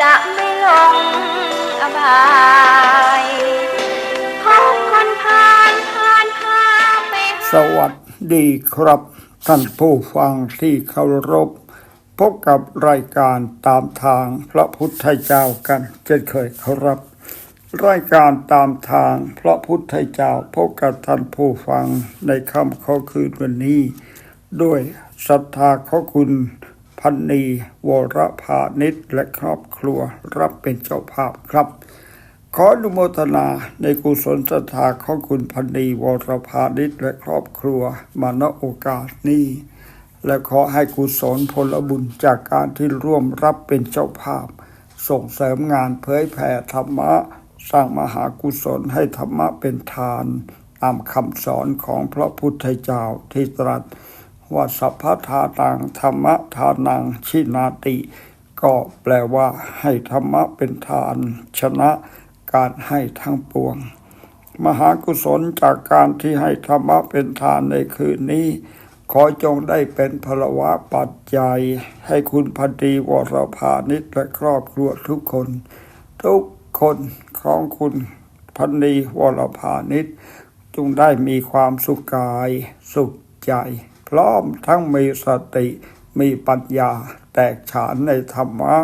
จะไม่ลงอบายพบคนผ่านผ่านพาไปสวัสดีครับ ท่านผู้ฟังที่เคารพพบกับรายการตามทางพระพุทธเจ้ากันเช่นเคยครับ รายการตามทางพระพุทธเจ้าพบกับท่านผู้ฟังในค่ำข้อคืนวันนี้ ด้วยศรัทธาขอคุณ พันนีวรพานิชและครอบครัวรับเป็นเจ้าภาพครับ ขออนุโมทนาในกุศลศรัทธาของคุณพันนีวรพานิชและครอบครัวมาณโอกาสนี้ และขอให้กุศลผลบุญจากการที่ร่วมรับเป็นเจ้าภาพ ส่งเสริมงานเผยแผ่ธรรมะ สร้างมหากุศลให้ธรรมะเป็นทานตามคำสอนของพระพุทธเจ้าที่ตรัส ว่าสัพพทานังธรรมทานังชินาติ ก็แปลว่า ให้ธรรมะเป็นทาน ชนะการให้ทั้งปวง มหากุศลจากการที่ให้ธรรมะเป็นทานในคืนนี้ ขอจงได้เป็นพลวะปัจจัย ให้คุณพันธีวรพานิชและครอบครัวทุกคน ทุกคนของคุณพันธีวรพานิชจงได้มีความสุขกายสุขใจ พร้อมทั้งมีสติมีปัญญาแตกฉานในธรรมะ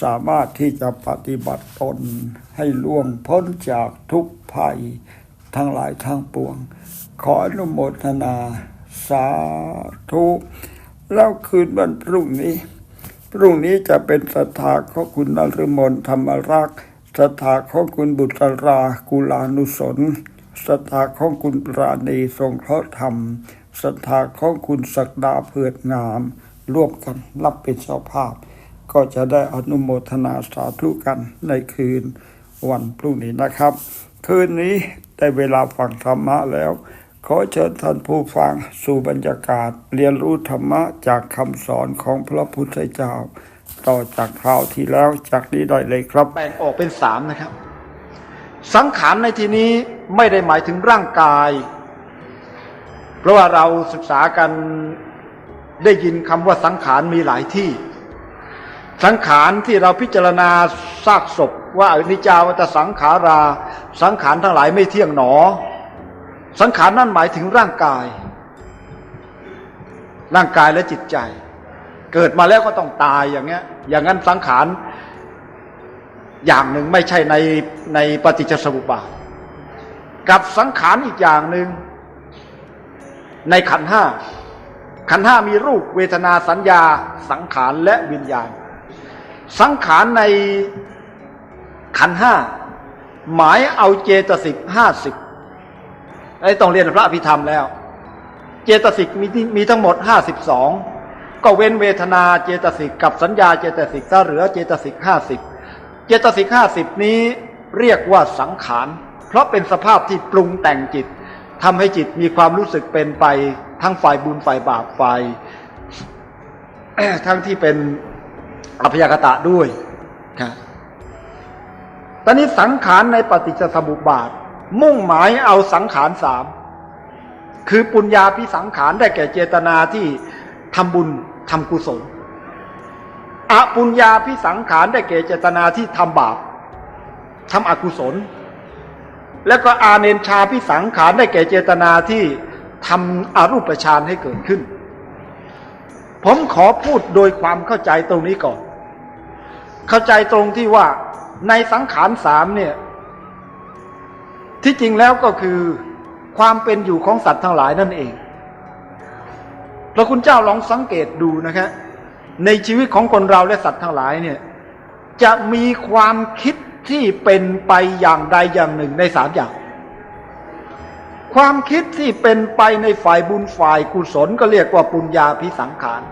สามารถที่จะปฏิบัติตนให้ล่วงพ้นจากทุกภัย ทั้งหลายทั้งปวง ขออนุโมทนา สาธุแล้วคืนวันพรุ่งนี้ พรุ่งนี้จะเป็นศรัทธาของคุณนรมนธรรมรักษ์ศรัทธาของคุณบุตรรากุลานุสนศรัทธาของคุณปราณีทรงเคราะห์ธรรม ศรัทธาของคุณศักดาเพือดงาม ร่วมกันรับเป็นเจ้าภาพ ก็จะได้อนุโมทนาสาธุกันในคืนวันพรุ่งนี้นะครับ คืนนี้ได้เวลาฟังธรรมะแล้ว ขอเชิญท่านผู้ฟังสู่บรรยากาศ เรียนรู้ธรรมะจากคำสอนของพระพุทธเจ้า ต่อจากคราวที่แล้วจากนี้ได้เลยครับ แบ่งออกเป็นสามนะครับ สังขารในที่นี้ไม่ได้หมายถึงร่างกาย เพราะว่าเราศึกษากันได้ยินคำว่าสังขารมีหลายที่ สังขารที่เราพิจารณาซากศพ ว่าอนิจจาวัตสังขารา สังขารทั้งหลายไม่เที่ยงหนอ สังขารนั่นหมายถึงร่างกาย ร่างกายและจิตใจ เกิดมาแล้วก็ต้องตายอย่างเงี้ย อย่างนั้นสังขารอย่างหนึ่งไม่ใช่ในในปฏิจจสมุปบาทกับสังขารอีกอย่างหนึ่ง ในขันห้าขันห้ามีรูปเวทนาสัญญาสังขารและวิญญาณ สังขารในขันห้าหมายเอาเจตสิกห้าสิบไอ้ต้องเรียนพระอภิธรรมแล้ว เจตสิกมีมีทั้งหมดห้าสิบสองก็เว้นเวทนาเจตสิกกับสัญญาเจตสิกถ้าเหลือเจตสิกห้าสิบเจตสิกห้าสิบนี้เรียกว่าสังขาร เพราะเป็นสภาพที่ปรุงแต่งจิต ทำให้จิตมีความรู้สึกเป็นไปทั้งฝ่ายบุญฝ่ายบาปฝ่ายทั้งที่เป็นอภยากตะด้วยครับตอนนี้สังขารในปฏิจจสมุปบาท มุ่งหมายเอาสังขารสามคือปุญญาพิสังขารได้แก่เจตนาที่ทำบุญทำกุศลอปุญญาพิสังขารได้แก่เจตนาที่ทำบาปทำอกุศล แล้วก็อาเนนชาพิสังขารได้แก่เจตนาที่ทำอรูปฌานให้เกิดขึ้น ผมขอพูดโดยความเข้าใจตรงนี้ก่อน เข้าใจตรงที่ว่าในสังขารสามเนี่ย ที่จริงแล้วก็คือความเป็นอยู่ของสัตว์ทั้งหลายนั่นเองพระคุณเจ้าลองสังเกตดูนะครับในชีวิตของคนเราและสัตว์ทั้งหลายเนี่ย จะมีความคิด ที่เป็นไปอย่างใดอย่างหนึ่งในสามอย่าง ความคิดที่เป็นไปในฝ่ายบุญฝ่ายกุศลก็เรียกว่าปุญญาพิสังขาร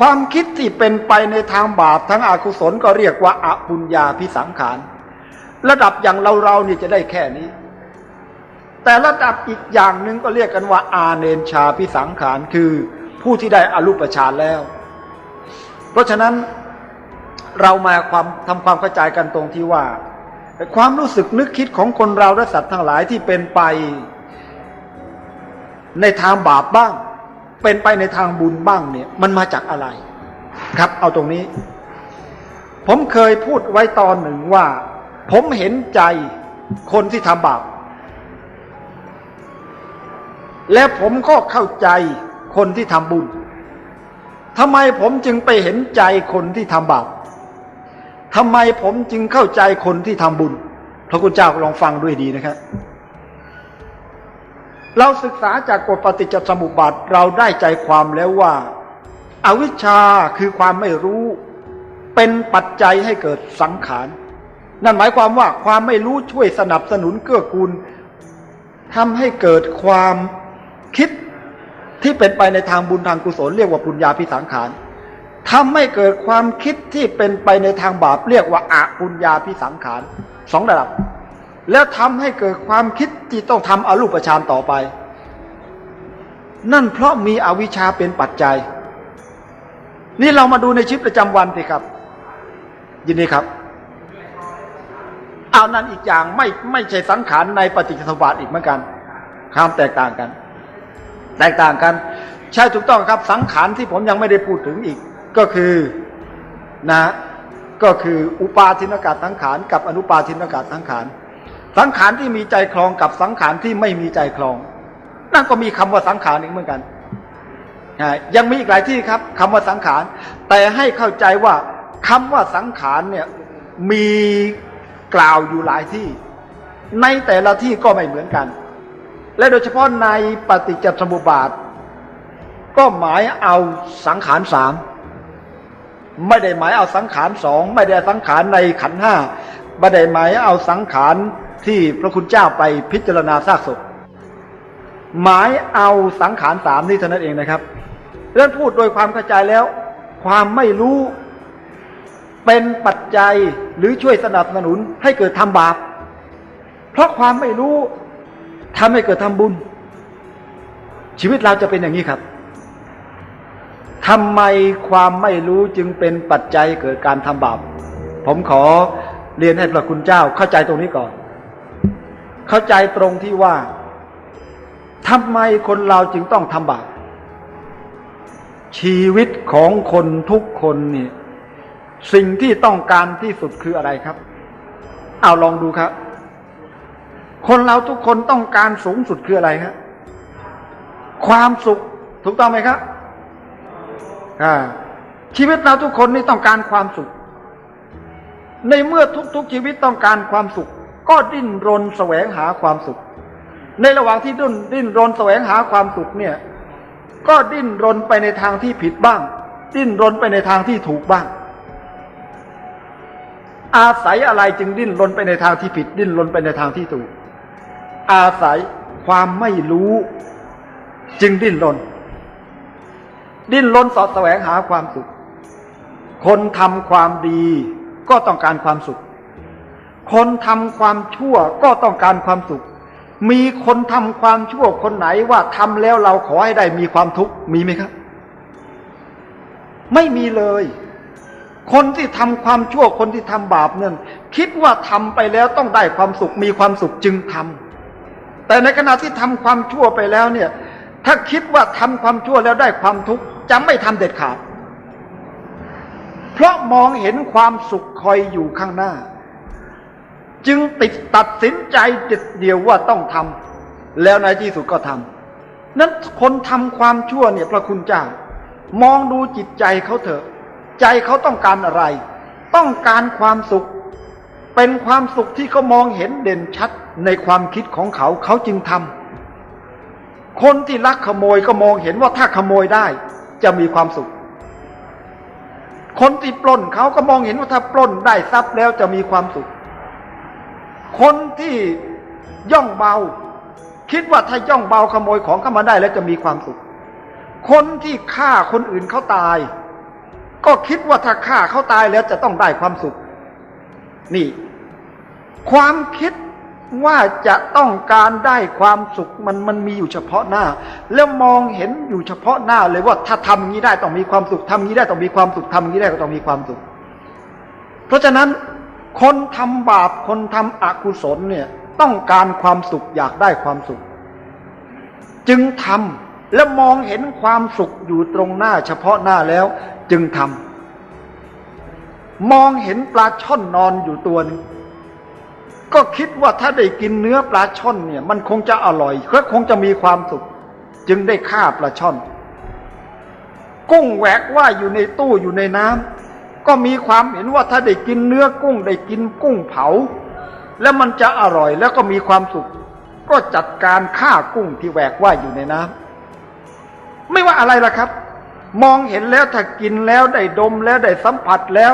ความคิดที่เป็นไปในทางบาปทั้งอกุศลก็เรียกว่าอปุญญาพิสังขาร ระดับอย่างเราเรานี่จะได้แค่นี้ แต่ระดับอีกอย่างหนึ่งก็เรียกกันว่า อาเนนชาพิสังขารคือผู้ที่ได้อรูปฌานแล้ว เพราะฉะนั้น เรามาความทำความเข้าใจกันตรงที่ว่า ความรู้สึกนึกคิดของคนเราและสัตว์ทั้งหลายที่เป็นไป ในทางบาปบ้าง เป็นไปในทางบุญบ้างเนี่ย มันมาจากอะไร ครับ เอาตรงนี้ ผมเคยพูดไว้ตอนหนึ่งว่า ผมเห็นใจคนที่ทำบาป และผมก็เข้าใจคนที่ทำบุญทำไมผมจึงไปเห็นใจคนที่ทำบาป ทำไมผมจึงเข้าใจคนที่ทำบุญ พระคุณเจ้าลองฟังด้วยดีนะครับ เราศึกษาจากกฎปฏิจจสมุปบาทเราได้ใจความแล้วว่าอาวิชชาคือความไม่รู้ เป็นปัจจัยให้เกิดสังขาร นั่นหมายความว่าความไม่รู้ช่วยสนับสนุนเกื้อกูลทำให้เกิดความคิดที่เป็นไปในทางบุญทางกุศลเรียกว่าปุญญาพิสังขาร ทำให้เกิดความคิดที่เป็นไปในทางบาปเรียกว่าอาปุญญาพิสังขารสองระดับ แล้วทำให้เกิดความคิดที่ต้องทำอรูปฌานต่อไป นั่นเพราะมีอวิชชาเป็นปัจจัย นี่เรามาดูในชีวิตประจำวันสิครับ ยินดีครับเอานั้นอีกอย่างไม่ไม่ใช่สังขารในปฏิจจสมุปบาทอีกเหมือนกันความแตกต่างกัน แตกต่างกัน ใช่ถูกต้องครับสังขารที่ผมยังไม่ได้พูดถึงอีก ก็คือนะก็คืออุปาทินกาสังขารกับอนุปาทินกาสังขาร สังขารที่มีใจคลองกับสังขารที่ไม่มีใจคลอง นั่นก็มีคำว่าสังขารอีกเหมือนกันยังมีอีกหลายที่ครับคำว่าสังขาร แต่ให้เข้าใจว่าคำว่าสังขารเนี่ยมีกล่าวอยู่หลายที่ ในแต่ละที่ก็ไม่เหมือนกัน และโดยเฉพาะในปฏิจจสมุปบาท ก็หมายเอาสังขารสาม ไม่ได้หมายเอาสังขารสองไม่ได้สังขารในขันห้าไม่ได้หมายเอาสังขารที่พระคุณเจ้าไปพิจารณาซากศพหมายเอาสังขารสามนี่เท่านั้นเองนะครับเรื่องพูดโดยความเข้าใจแล้ว ความไม่รู้เป็นปัจจัยหรือช่วยสนับสนุนให้เกิดทำบาป เพราะความไม่รู้ทำให้เกิดทำบุญ ชีวิตเราจะเป็นอย่างนี้ครับ ทำไมความไม่รู้จึงเป็นปัจจัยเกิดการทำบาป ผมขอเรียนให้พระคุณเจ้าเข้าใจตรงนี้ก่อน เข้าใจตรงที่ว่าทำไมคนเราจึงต้องทำบาป ชีวิตของคนทุกคนนี่สิ่งที่ต้องการที่สุดคืออะไรครับ เอาลองดูครับ คนเราทุกคนต้องการสูงสุดคืออะไรครับ ความสุขถูกต้องไหมครับ ชีวิตเราทุกคนนี่ต้องการความสุข ในเมื่อทุกๆชีวิตต้องการความสุข ก็ดิ้นรนแสวงหาความสุข ในระหว่างที่ดิ้นดิ้นรนแสวงหาความสุขเนี่ย ก็ดิ้นรนไปในทางที่ผิดบ้าง ดิ้นรนไปในทางที่ถูกบ้าง อาศัยอะไรจึงดิ้นรนไปในทางที่ผิด ดิ้นรนไปในทางที่ถูก อาศัยความไม่รู้จึงดิ้นรน ดิ้นรนสอดแสวงหาความสุข คนทำความดีก็ต้องการความสุข คนทำความชั่วก็ต้องการความสุข มีคนทำความชั่วคนไหนว่าทำแล้วเราขอให้ได้มีความทุกข์มีไหมครับ ไม่มีเลย คนที่ทำความชั่วคนที่ทำบาปเนี่ยคิดว่าทำไปแล้วต้องได้ความสุข มีความสุขจึงทำแต่ในขณะที่ทำความชั่วไปแล้วเนี่ยถ้าคิดว่าทำความชั่วแล้วได้ความทุกข์ จะไม่ทำเด็ดขาด เพราะมองเห็นความสุขคอยอยู่ข้างหน้า จึงติดตัดสินใจเด็ดเดียวว่าต้องทำแล้วในที่สุดก็ทำนั้นคนทำความชั่วเนี่ยพระคุณเจ้ามองดูจิตใจเขาเถอะ ใจเขาต้องการอะไร ต้องการความสุข เป็นความสุขที่เขามองเห็นเด่นชัดในความคิดของเขาเขาจึงทำคนที่ลักขโมยก็มองเห็นว่าถ้าขโมยได้ จะมีความสุข คนที่ปล้นเขาก็มองเห็นว่าถ้าปล้นได้ทรัพย์แล้วจะมีความสุข คนที่ย่องเบา คิดว่าถ้าย่องเบาขโมยของเข้ามาได้แล้วจะมีความสุข คนที่ฆ่าคนอื่นเขาตาย ก็คิดว่าถ้าฆ่าเขาตายแล้วจะต้องได้ความสุข นี่ ความคิด ว่าจะต้องการได้ความสุขมันมันมีอยู่เฉพาะหน้า แล้วมองเห็นอยู่เฉพาะหน้าเลยว่าถ้าทำอย่างนี้ได้ต้องมีความสุขทำอย่างนี้ได้ต้องมีความสุขทำอย่างนี้ได้ก็ต้องมีความสุข เพราะฉะนั้นคนทำบาปคนทำอกุศลเนี่ยต้องการความสุขอยากได้ความสุข จึงทำและมองเห็นความสุขอยู่ตรงหน้า เฉพาะหน้าแล้วจึงทำมองเห็นปลาช่อนนอนอยู่ตัวหนึง ก็คิดว่าถ้าได้กินเนื้อปลาช่อนเนี่ย มันคงจะอร่อยและคงจะมีความสุข จึงได้ฆ่าปลาช่อน กุ้งแหวกว่ายอยู่ในตู้อยู่ในน้ำก็มีความเห็นว่าถ้าได้กินเนื้อกุ้งได้กินกุ้งเผา แล้วมันจะอร่อยแล้วก็มีความสุข ก็จัดการฆ่ากุ้งที่แหวกว่ายอยู่ในน้ำไม่ว่าอะไรล่ะครับ มองเห็นแล้วถ้ากินแล้วได้ดมแล้วได้สัมผัสแล้ว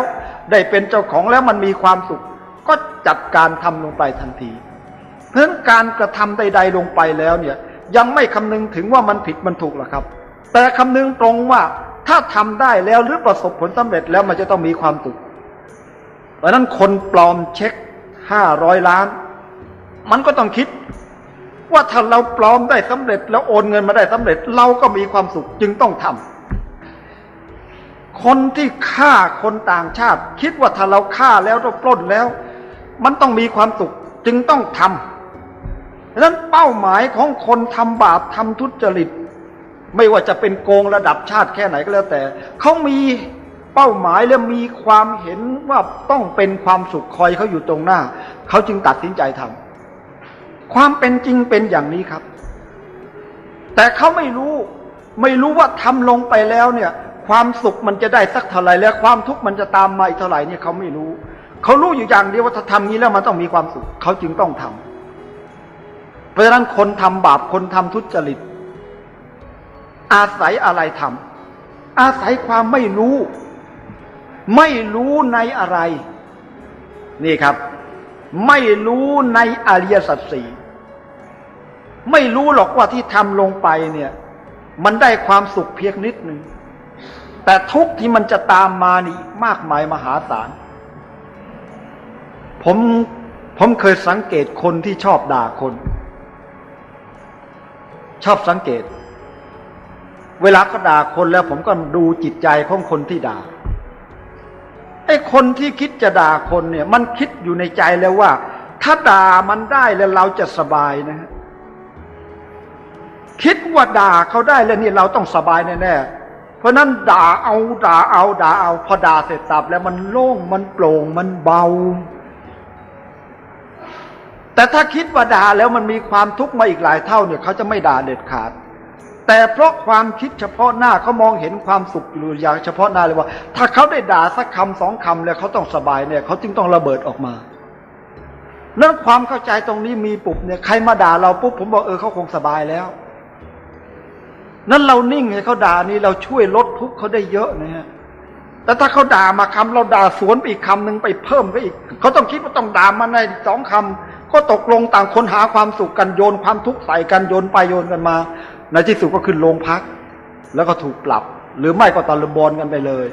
ได้เป็นเจ้าของแล้วมันมีความสุข ก็จัดการทำลงไปทันที เพราะฉะนั้นการกระทำใด ๆ ลงไปแล้วเนี่ยยังไม่คำนึงถึงว่ามันผิดมันถูกหรอกครับ แต่คำนึงตรงว่าถ้าทำได้แล้วหรือประสบผลสำเร็จแล้วมันจะต้องมีความสุขเพราะฉะนั้นคนปลอมเช็คห้าร้อยล้าน มันก็ต้องคิด ว่าถ้าเราปลอมได้สำเร็จ แล้วโอนเงินมาได้สำเร็จ เราก็มีความสุขจึงต้องทำคนที่ฆ่าคนต่างชาติ คิดว่าถ้าเราฆ่าแล้วเราปล้นแล้ว มันต้องมีความสุขจึงต้องทำดังนั้นเป้าหมายของคนทำบาปทำทุจริต ไม่ว่าจะเป็นโกงระดับชาติแค่ไหนก็แล้วแต่ เขามีเป้าหมายและมีความเห็นว่าต้องเป็นความสุขคอยเขาอยู่ตรงหน้า เขาจึงตัดสินใจทำความเป็นจริงเป็นอย่างนี้ครับ แต่เขาไม่รู้ไม่รู้ว่าทำลงไปแล้วเนี่ย ความสุขมันจะได้สักเท่าไหร่และความทุกข์มันจะตามมาอีกเท่าไหร่เนี่ยเขาไม่รู้ เขารู้อยู่อย่างเดียวว่าถ้าทำนี้แล้วมันต้องมีความสุข เขาจึงต้องทำเพราะฉะนั้นคนทำบาปคนทำทุจริต อาศัยอะไรทำอาศัยความไม่รู้ ไม่รู้ในอะไร นี่ครับ ไม่รู้ในอริยสัจสี่ไม่รู้หรอกว่าที่ทำลงไปเนี่ย มันได้ความสุขเพียงนิดหนึ่งแต่ทุกข์ที่มันจะตามมานี่มากมายมหาศาล ผมผมเคยสังเกตคนที่ชอบด่าคน ชอบสังเกต เวลาเขาด่าคนแล้ว ผมก็ดูจิตใจของคนที่ด่าไอ้คนที่คิดจะด่าคนเนี่ย มันคิดอยู่ในใจแล้วว่า ถ้าด่ามันได้แล้วเราจะสบายนะฮะคิดว่าด่าเขาได้แล้วนี่เราต้องสบายแน่ๆเพราะนั้นด่าเอาด่าเอาด่าเอาพอด่าเสร็จสับแล้วมันโล่งมันโปร่งมันเบา แต่ถ้าคิดว่าด่าแล้วมันมีความทุกข์มาอีกหลายเท่าเนี่ยเขาจะไม่ด่าเด็ดขาด แต่เพราะความคิดเฉพาะหน้าเขามองเห็นความสุขอยู่อย่างเฉพาะหน้าเลยว่า ถ้าเขาได้ด่าสักคำสองคำแล้วเขาต้องสบายเนี่ยเขาจึงต้องระเบิดออกมานั่นความเข้าใจตรงนี้มีปุ๊บเนี่ยใครมาด่าเราปุ๊บผมบอกเออเขาคงสบายแล้ว นั้นเรานิ่งให้เขาด่านี่เราช่วยลดทุกข์เขาได้เยอะนะฮะแต่ถ้าเขาด่ามาคำเราด่าสวนไปอีกคำหนึ่งไปเพิ่มไปอีกเขาต้องคิดว่าต้องด่ามาในสองคำ ก็ตกลงต่างคนหาความสุขกันโยนความทุกข์ใส่กันโยนไปโยนกันมา ในที่สุดก็ขึ้นโรงพัก แล้วก็ถูกปรับ หรือไม่ก็ตะลุมบอลกันไปเลย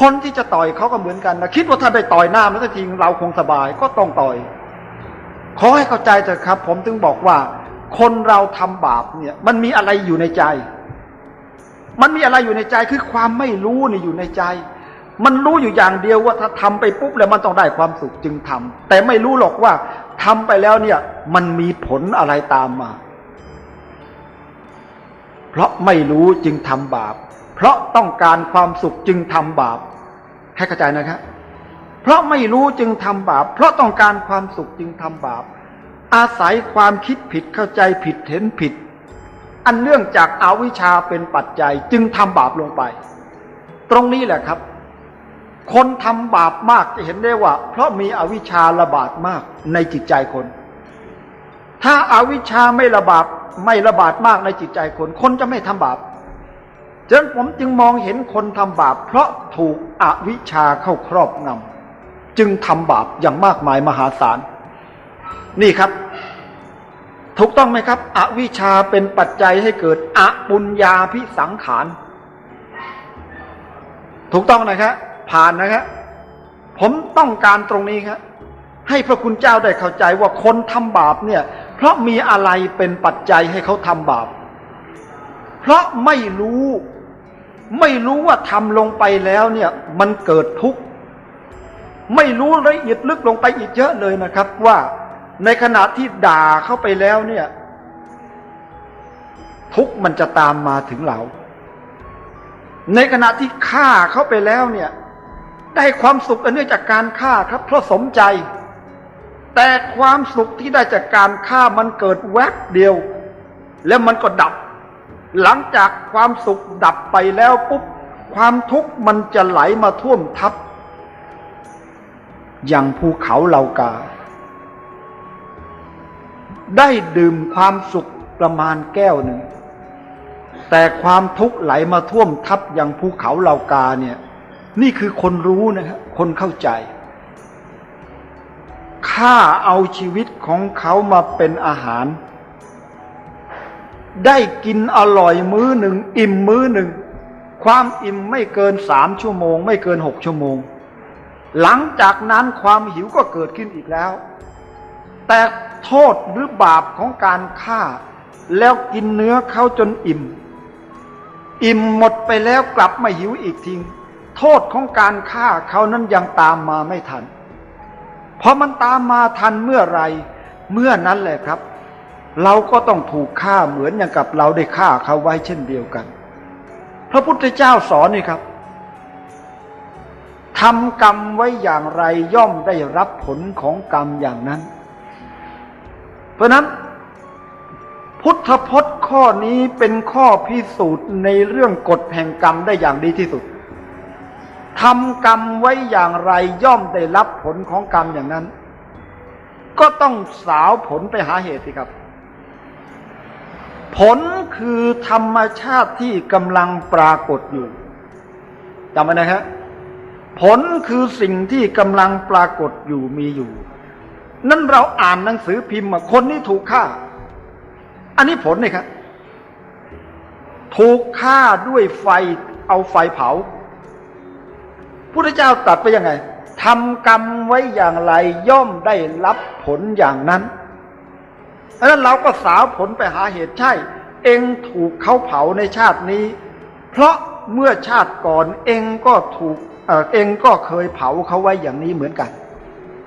คนที่จะต่อยเขาก็เหมือนกันนะคิดว่าถ้าได้ต่อยหน้ามันสักทีเราคงสบายก็ต้องต่อยขอให้เข้าใจเถอะครับ ผมถึงบอกว่า คนเราทำบาปเนี่ย มันมีอะไรอยู่ในใจ มันมีอะไรอยู่ในใจคือความไม่รู้นี่อยู่ในใจ มันรู้อยู่อย่างเดียวว่าถ้าทำไปปุ๊บแล้วมันต้องได้ความสุขจึงทำแต่ไม่รู้หรอกว่าทำไปแล้วเนี่ย มันมีผลอะไรตามมา เพราะไม่รู้จึงทำบาป เพราะต้องการความสุขจึงทำบาปให้เข้าใจนะครับเพราะไม่รู้จึงทำบาป เพราะต้องการความสุขจึงทำบาป อาศัยความคิดผิดเข้าใจผิดเห็นผิด อันเนื่องจากอาวิชชาเป็นปัจจัยจึงทำบาปลงไป ตรงนี้แหละครับ คนทำบาปมากจะเห็นได้ว่า เพราะมีอวิชชาระบาดมากในจิตใจคน ถ้าอาวิชชาไม่ระบาดไม่ระบาดมากในจิตใจคน คนจะไม่ทำบาปฉะนั้นผมจึงมองเห็นคนทำบาป เพราะถูกอวิชชาเข้าครอบงำจึงทำบาปอย่างมากมายมหาศาล นี่ครับ ถูกต้องไหมครับ อวิชชาเป็นปัจจัยให้เกิดอปุญญาพิสังขาร ถูกต้องนะครับ ผ่านนะครับผมต้องการตรงนี้ครับให้พระคุณเจ้าได้เข้าใจว่าคนทำบาปเนี่ย เพราะมีอะไรเป็นปัจจัยให้เขาทำบาป เพราะไม่รู้ ไม่รู้ว่าทำลงไปแล้วเนี่ยมันเกิดทุกข์ ไม่รู้ละเอียดลึกลงไปอีกเยอะเลยนะครับว่าในขณะที่ด่าเข้าไปแล้วเนี่ย ทุกข์มันจะตามมาถึงเรา ในขณะที่ฆ่าเข้าไปแล้วเนี่ย ได้ความสุขอันเนื่องจากการฆ่าครับ เพราะสมใจ แต่ความสุขที่ได้จากการฆ่ามันเกิดแวบเดียว แล้วมันก็ดับ หลังจากความสุขดับไปแล้วปุ๊บความทุกข์มันจะไหลมาท่วมทับ อย่างภูเขาเหล่ากา ได้ดื่มความสุขประมาณแก้วหนึ่งแต่ความทุกข์ไหลมาท่วมทับอย่างภูเขาเหล่ากาเนี่ย นี่คือคนรู้นะครับคนเข้าใจข้าเอาชีวิตของเขามาเป็นอาหาร ได้กินอร่อยมื้อหนึ่ง อิ่มมื้อหนึ่ง ความอิ่มไม่เกินสามชั่วโมง ไม่เกินหกชั่วโมง หลังจากนั้นความหิวก็เกิดขึ้นอีกแล้ว แต่โทษหรือบาปของการฆ่า แล้วกินเนื้อเขาจนอิ่ม อิ่มหมดไปแล้วกลับมาหิวอีกที โทษของการฆ่าเขานั้นยังตามมาไม่ทัน เพราะมันตามมาทันเมื่อไรเมื่อนั้นแหละครับ เราก็ต้องถูกฆ่าเหมือนอย่างกับเราได้ฆ่าเขาไว้เช่นเดียวกัน พระพุทธเจ้าสอนนี่ครับทำกรรมไว้อย่างไรย่อมได้รับผลของกรรมอย่างนั้น เพราะนั้น พุทธพจน์ข้อนี้เป็นข้อพิสูจน์ในเรื่องกฎแห่งกรรมได้อย่างดีที่สุด ทำกรรมไว้อย่างไรย่อมได้รับผลของกรรมอย่างนั้น ก็ต้องสาวผลไปหาเหตุสิครับ ผลคือธรรมชาติที่กำลังปรากฏอยู่จำไว้นะครับผลคือสิ่งที่กำลังปรากฏอยู่มีอยู่ นั่นเราอ่านหนังสือพิมพ์คนนี้ถูกฆ่า อันนี้ผลนี่ครับถูกฆ่าด้วยไฟเอาไฟเผา พุทธเจ้าตรัสไปยังไงทำกรรมไว้อย่างไรย่อมได้รับผลอย่างนั้นเพราะนั้นเราก็สาวผลไปหาเหตุใช่ เองถูกเขาเผาในชาตินี้ เพราะเมื่อชาติก่อนเองก็ถูกเออเองก็เคยเผาเขาไว้อย่างนี้เหมือนกัน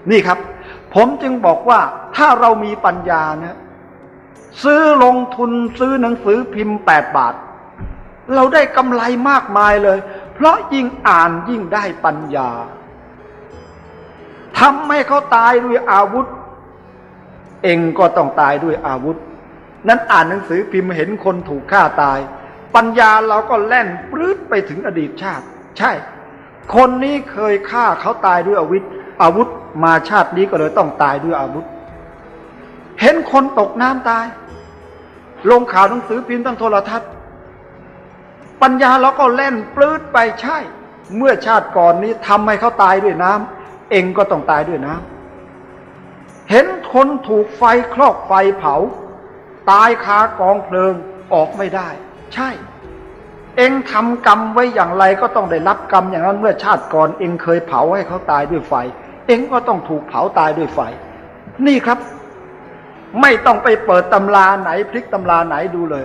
นี่ครับ ผมจึงบอกว่าถ้าเรามีปัญญานะซื้อลงทุนซื้อหนังสือพิมพ์แปดบาท เราได้กำไรมากมายเลย เพราะยิ่งอ่านยิ่งได้ปัญญาทำให้เขาตายด้วยอาวุธ เองก็ต้องตายด้วยอาวุธ นั้นอ่านหนังสือพิมพ์เห็นคนถูกฆ่าตาย ปัญญาเราก็แล่นปลื้ดไปถึงอดีตชาติ ใช่ คนนี้เคยฆ่าเขาตายด้วยอาวุธ อาวุธมาชาตินี้ก็เลยต้องตายด้วยอาวุธ เห็นคนตกน้ำตาย ลงข่าวหนังสือพิมพ์ตั้งโทรทัศน์ ปัญญาเราก็เล่นปลื้ดไปใช่ เมื่อชาติก่อนนี้ทำให้เขาตายด้วยน้ำเองก็ต้องตายด้วยน้ำเห็นคนถูกไฟคลอกไฟเผา ตายคากองเพลิงออกไม่ได้ ใช่ เองทำกรรมไว้อย่างไรก็ต้องได้รับกรรมอย่างนั้นเมื่อชาติก่อนเองเคยเผาให้เขาตายด้วยไฟ เองก็ต้องถูกเผาตายด้วยไฟ นี่ครับ ไม่ต้องไปเปิดตำราไหนพลิกตำราไหนดูเลย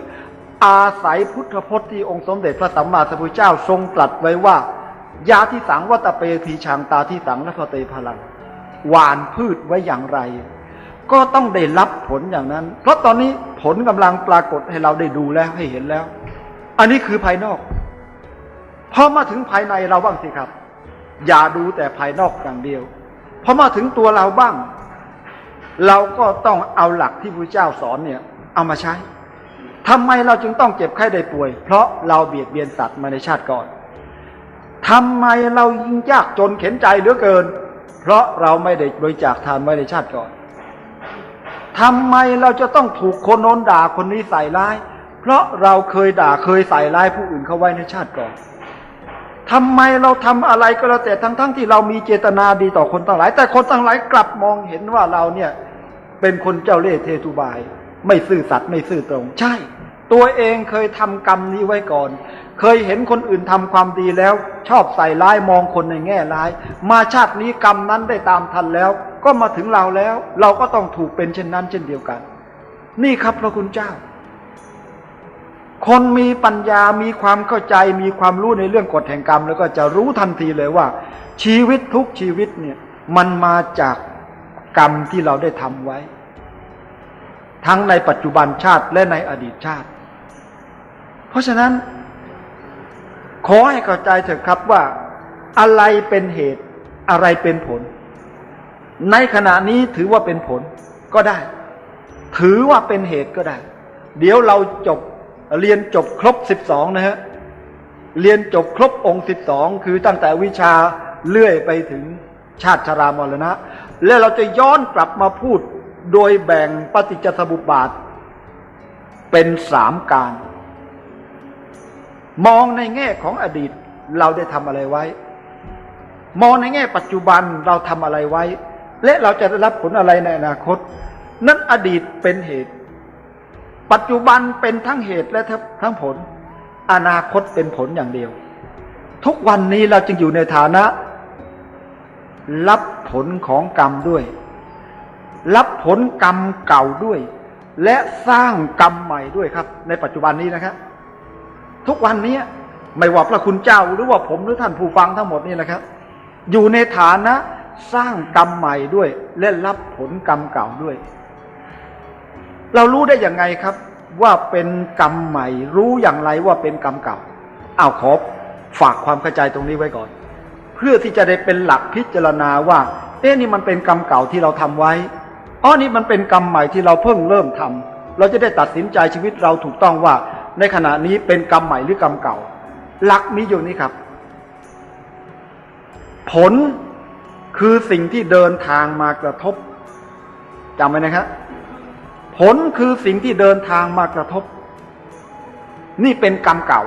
อาศัยพุทธพจน์ที่องค์สมเด็จพระสัมมาสัมพุทธเจ้าทรงตรัสไว้ว่ายาที่สังวัตเปทีชางตาที่สังและพเตพลังหวานพืชไว้อย่างไร ก็ต้องได้รับผลอย่างนั้น เพราะตอนนี้ผลกำลังปรากฏให้เราได้ดูแล้วให้เห็นแล้ว อันนี้คือภายนอกพอมาถึงภายในเราบ้างสิครับ อย่าดูแต่ภายนอกอย่างเดียวพอมาถึงตัวเราบ้าง เราก็ต้องเอาหลักที่พระเจ้าสอนเนี่ย เอามาใช้ ทำไมเราจึงต้องเจ็บไข้ได้ป่วย เพราะเราเบียดเบียนสัตว์มาในชาติก่อนทำไมเรายิ่งยากจนเข็นใจเหลือเกิน เพราะเราไม่ได้บริจาคทานไว้ในชาติก่อนทำไมเราจะต้องถูกคนโน้นด่าคนนี้ใส่ร้าย เพราะเราเคยด่าเคยใส่ร้ายผู้อื่นเขาไว้ในชาติก่อนทำไมเราทำอะไรก็แล้วแต่ทั้งๆทที่เรามีเจตนาดีต่อคนทั้งหลาย แต่คนทั้งหลายกลับมองเห็นว่าเราเนี่ยเป็นคนเจ้าเล่ห์เทตุบาย ไม่ซื่อสัตย์ไม่ซื่อตรง ใช่ ตัวเองเคยทำกรรมนี้ไว้ก่อน เคยเห็นคนอื่นทำความดีแล้ว ชอบใส่ร้ายมองคนในแง่ร้าย มาชาตินี้กรรมนั้นได้ตามทันแล้ว ก็มาถึงเราแล้ว เราก็ต้องถูกเป็นเช่นนั้น เช่นเดียวกัน นี่ครับพระคุณเจ้า คนมีปัญญามีความเข้าใจมีความรู้ในเรื่องกฎแห่งกรรม แล้วก็จะรู้ทันทีเลยว่า ชีวิตทุกชีวิตเนี่ย มันมาจากกรรมที่เราได้ทำไว้ ทั้งในปัจจุบันชาติและในอดีตชาติ เพราะฉะนั้น ขอให้เข้าใจเถอะครับว่า อะไรเป็นเหตุอะไรเป็นผล ในขณะนี้ถือว่าเป็นผลก็ได้ ถือว่าเป็นเหตุก็ได้ เดี๋ยวเราจบเรียนจบครบสิบสองนะฮะเรียนจบครบองค์สิบสองคือตั้งแต่วิชาเลื่อยไปถึงชาติชรามรณะ แล้วเราจะย้อนกลับมาพูด โดยแบ่งปฏิจจสมุปบาท เป็นสามการ มองในแง่ของอดีตเราได้ทำอะไรไว้ มองในแง่ปัจจุบันเราทำอะไรไว้ และเราจะได้รับผลอะไรในอนาคต นั้นอดีตเป็นเหตุ ปัจจุบันเป็นทั้งเหตุและทั้งผล อนาคตเป็นผลอย่างเดียว ทุกวันนี้เราจึงอยู่ในฐานะ รับผลของกรรมด้วย รับผลกรรมเก่าด้วย และสร้างกรรมใหม่ด้วยครับ ในปัจจุบันนี้นะครับทุกวันนี้ไม่ว่าพระคุณเจ้าหรือว่าผมหรือท่านผู้ฟังทั้งหมดนี่นะครับ อยู่ในฐานะสร้างกรรมใหม่ด้วย และรับผลกรรมเก่าด้วย เรารู้ได้อย่างไงครับ ว่าเป็นกรรมใหม่ รู้อย่างไรว่าเป็นกรรมเก่าอ้าวขอฝากความเข้าใจตรงนี้ไว้ก่อน เพื่อที่จะได้เป็นหลักพิจารณาว่า เอ๊ะนี่มันเป็นกรรมเก่าที่เราทำไว้ อ๋อนี่มันเป็นกรรมใหม่ที่เราเพิ่งเริ่มทำเราจะได้ตัดสินใจชีวิตเราถูกต้องว่า ในขณะนี้เป็นกรรมใหม่หรือกรรมเก่า หลักมีอยู่นี้ครับ ผลคือสิ่งที่เดินทางมากระทบจำไว้นะครับผลคือสิ่งที่เดินทางมากระทบ นี่เป็นกรรมเก่า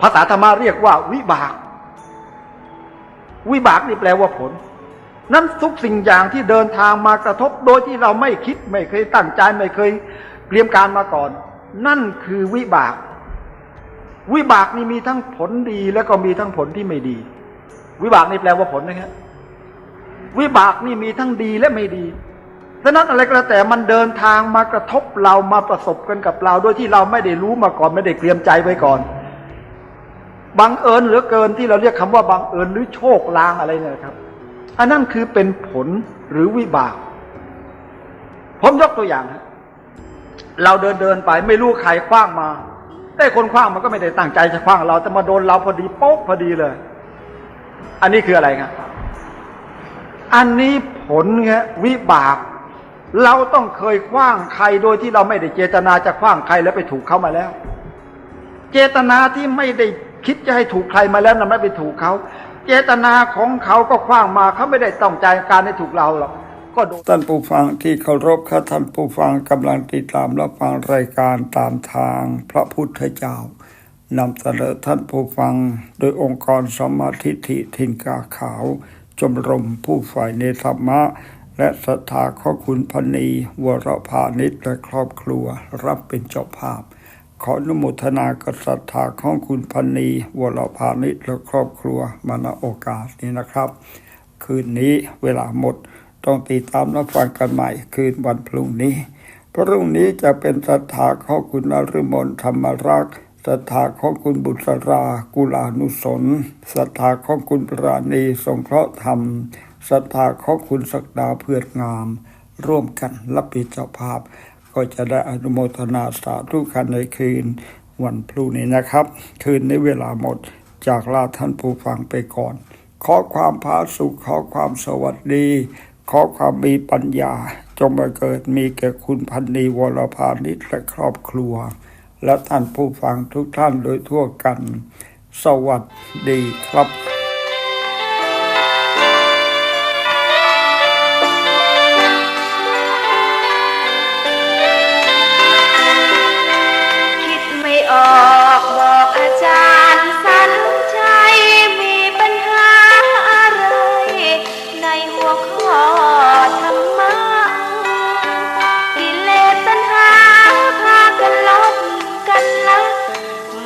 ภาษาธรรมะเรียกว่าวิบาก วิบากนี่แปลว่าผล นั้นทุกสิ่งอย่างที่เดินทางมากระทบโดยที่เราไม่คิดไม่เคยตั้งใจไม่เคยเตรียมการมาก่อน นั่นคือวิบาก วิบากนี่มีทั้งผลดีแล้วก็มีทั้งผลที่ไม่ดี วิบากนี่แปลว่าผลนะครับวิบากนี่มีทั้งดีและไม่ดีฉะนั้นอะไรก็แล้วแต่มันเดินทางมากระทบเรามาประสบกันกับเรา โดยที่เราไม่ได้รู้มาก่อนไม่ได้เตรียมใจไว้ก่อนบังเอิญเหลือเกินที่เราเรียกคำว่าบังเอิญหรือโชคลางอะไรเนี่ยครับ อันนั้นคือเป็นผลหรือวิบาก ผมยกตัวอย่างนะเราเดินเดินไปไม่รู้ใครคว้างมา แต่คนคว้างมันก็ไม่ได้ตั้งใจจะคว้างเราแต่มาโดนเราพอดีโป๊กพอดีเลย อันนี้คืออะไรครับอันนี้ผลไงวิบาก เราต้องเคยคว้างใครโดยที่เราไม่ได้เจตนาจะคว้างใครแล้วไปถูกเขามาแล้ว เจตนาที่ไม่ได้คิดจะให้ถูกใครมาแล้วนะไม่ไปถูกเขา เจตนาของเขาก็คว้างมาเขาไม่ได้ต้องใจการให้ถูกเราหรอกก็โดนท่านผู้ฟังที่เคารพครับท่านผู้ฟังกำลังติดตามรับฟังรายการตามทางพระพุทธเจ้านำเสนอท่านผู้ฟังโดยองค์กรสมมาธิฐิทินกาขาวชมรมผู้ฝ่ายในธรรมะ และศรัทธาข้อคุณพณีวรพานิชและครอบครัวรับเป็นเจ้าภาพ ขออนุโมทนากับศรัทธาของคุณพณีวรพานิชและครอบครัวมาณโอกาสนี้นะครับ คืนนี้เวลาหมดต้องติดตามรับฟังกันใหม่ คืนวันพรุ่งนี้พรุ่งนี้จะเป็นศรัทธาของคุณนฤมลธรรมรักษ์ศรัทธาของคุณบุตรา กุลานุสนศรัทธาของคุณปราณีสงเคราะห์ธรรมศรัทธาของคุณศักดาเพื่อนงาม ร่วมกันรับผิดเจ้าภาพ ก็จะได้อนุโมทนาสาธุกันในคืนวันพรุ่งนี้นะครับ คืนนี้เวลาหมดจากลาท่านผู้ฟังไปก่อน ขอความผาสุข ขอความสวัสดี ขอความมีปัญญา จงมาเกิดมีแก่คุณพันนีวรพานิชและครอบครัว และท่านผู้ฟังทุกท่านโดยทั่วกัน สวัสดีครับ